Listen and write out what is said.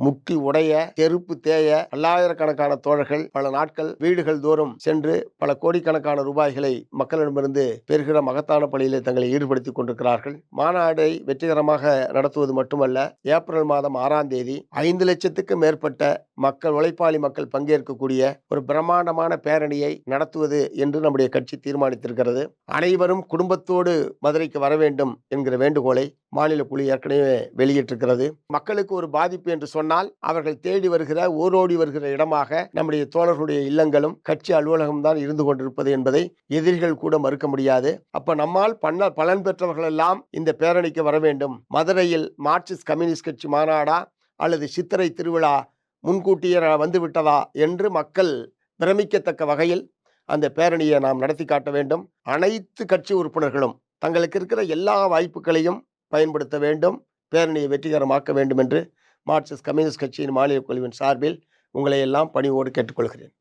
முட்டி உடைய செருப்பு தேய பல்லாயிரக்கணக்கான தோழர்கள் பல நாட்கள் வீடுகள் தோறும் சென்று பல கோடிக்கணக்கான ரூபாய்களை மக்களிடமிருந்து பெறுகிற மகத்தான பணியிலே தங்களை ஈடுபடுத்திக் கொண்டிருக்கிறார்கள். மாநாடை வெற்றிகரமாக நடத்துவது மட்டுமல்ல ஏப்ரல் மாதம் ஆறாம் தேதி ஐந்து லட்சத்துக்கு மேற்பட்ட மக்கள் உழைப்பாளி மக்கள் பங்கேற்கக்கூடிய ஒரு பிரம்மாண்டமான பேரணியை நடத்துவது என்று நம்முடைய கட்சி தீர்மானித்திருக்கிறது. அனைவரும் குடும்பத்தோடு மதுரைக்கு வர வேண்டும் என்கிற வேண்டுகோளை மாநில குழு ஏற்கனவே வெளியிட்டிருக்கிறது. மக்களுக்கு ஒரு பாதிப்பு என்று சொன்னால் அவர்கள் தேடி வருகிற ஓரோடி வருகிற இடமாக நம்முடைய தோழர்களுடைய இல்லங்களும் கட்சி அலுவலகம் தான் இருந்து கொண்டிருப்பது என்பதை எதிரிகள் கூட மறுக்க முடியாது. அப்ப நம்மால் பண்ண பலன் பெற்றவர்கள் எல்லாம் இந்த பேரணிக்கு வர வேண்டும். மதுரையில் மார்க்சிஸ்ட் கம்யூனிஸ்ட் கட்சி மாநாடா அல்லது சித்திரை திருவிழா முன்கூட்டியே வந்துவிட்டதா என்று மக்கள் பிரமிக்கத்தக்க வகையில் அந்த பேரணியை நாம் நடத்தி காட்ட வேண்டும். அனைத்து கட்சி உறுப்பினர்களும் தங்களுக்கு இருக்கிற எல்லா வாய்ப்புகளையும் பயன்படுத்த வேண்டும். பேரணியை வெற்றிகரமாக்க வேண்டும் என்று மார்க்சிஸ்ட் கம்யூனிஸ்ட் கட்சியின் மாநில குழுவின் சார்பில் உங்களை எல்லாம் பணிவோடு கேட்டுக்கொள்கிறேன்.